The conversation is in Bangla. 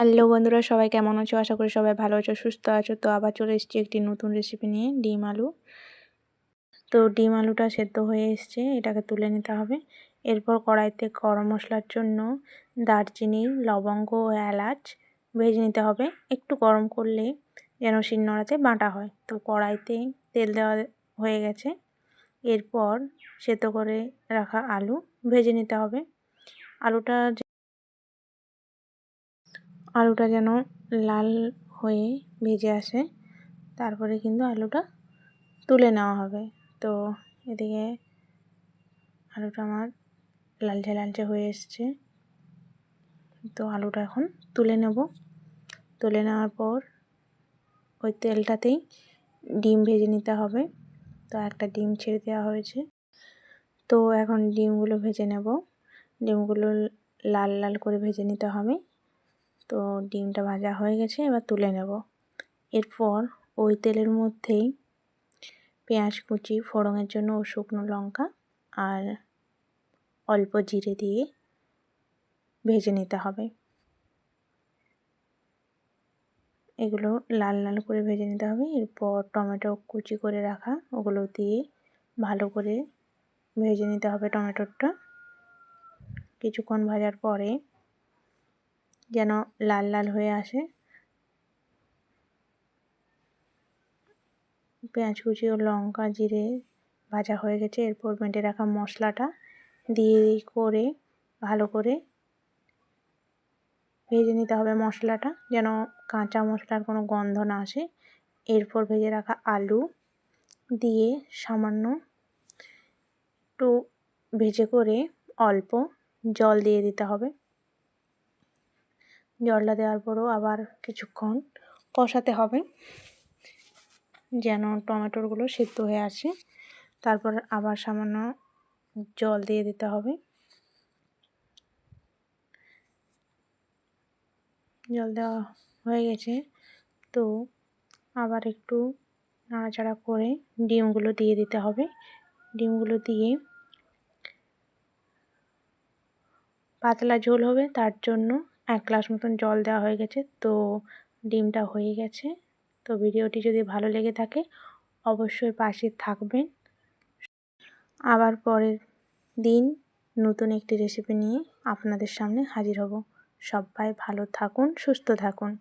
হ্যালো বন্ধুরা, সবাই কেমন আছো? আশা করি সবাই ভালো আছো, সুস্থ আছো। তো আবার চলে এসেছি একটি নতুন রেসিপি নিয়ে, ডিম আলু। তো ডিম আলুটা সেদ্ধ হয়ে এসছে, এটাকে তুলে নিতে হবে। এরপর কড়াইতে গরম মশলার জন্য দারচিনি, লবঙ্গ ও এলাচ ভেজে নিতে হবে। একটু গরম করলে যেন শিলনোড়াতে বাঁটা হয়। তো কড়াইতে তেল দেওয়া হয়ে গেছে। এরপর সেদ্ধ করে রাখা আলু ভেজে নিতে হবে। আলুটা আলুটা যেন লাল হয়ে ভেজে আসে, তারপরে কিন্তু আলুটা তুলে নেওয়া হবে। তো এদিকে আলুটা আমার লালচে লালচে হয়ে এসছে। তো আলুটা এখন তুলে নেব। তুলে নেওয়ার পর ওই তেলটাতেই ডিম ভেজে নিতে হবে। তো একটা ডিম ছেড়ে দেওয়া হয়েছে। তো এখন ডিমগুলো ভেজে নেব। ডিমগুলো লাল লাল করে ভেজে নিতে হবে। তো ডিমটা ভাজা হয়ে গেছে, এবার তুলে নেব। এরপর ওই তেলের মধ্যেই পেঁয়াজ কুচি, ফোড়নের জন্য ও শুকনো লঙ্কা আর অল্প জিরে দিয়ে ভেজে নিতে হবে। এগুলো লাল লাল করে ভেজে নিতে হবে। এরপর টমেটো কুচি করে রাখা, ওগুলো দিয়ে ভালো করে ভেজে নিতে হবে টমেটোটা। কিছুক্ষণ ভাজার পরে যেন লাল লাল হয়ে আসে। পেঁয়াজ কুচি ও লঙ্কা জিরে ভাজা হয়ে গেছে। এরপর বেঁটে রাখা মশলাটা দিয়ে করে ভালো করে ভেজে নিতে হবে মশলাটা যেন কাঁচা মশলার কোনো গন্ধ না আসে। এরপর ভেজে রাখা আলু দিয়ে সামান্য একটু ভেজে করে অল্প জল দিয়ে দিতে হবে। জলটা দেওয়ার পরও আবার কিছুক্ষণ কষাতে হবে, যেন টমেটোরগুলো সিদ্ধ হয়ে আসে। তারপর আবার সামান্য জল দিয়ে দিতে হবে। জল দেওয়া হয়ে গেছে, তো আবার একটু নাড়াচাড়া করে ডিমগুলো দিয়ে দিতে হবে। ডিমগুলো দিয়ে পাতলা ঝোল হবে, তার জন্য এক গ্লাস মতন জল দেওয়া হয়ে গেছে, তো ডিমটা হয়ে গেছে। তো ভিডিওটি যদি ভালো লেগে থাকে, অবশ্যই পাশে থাকবেন। আবার পরের দিন নতুন একটি রেসিপি নিয়ে আপনাদের সামনে হাজির হব। সবাই ভালো থাকুন, সুস্থ থাকুন।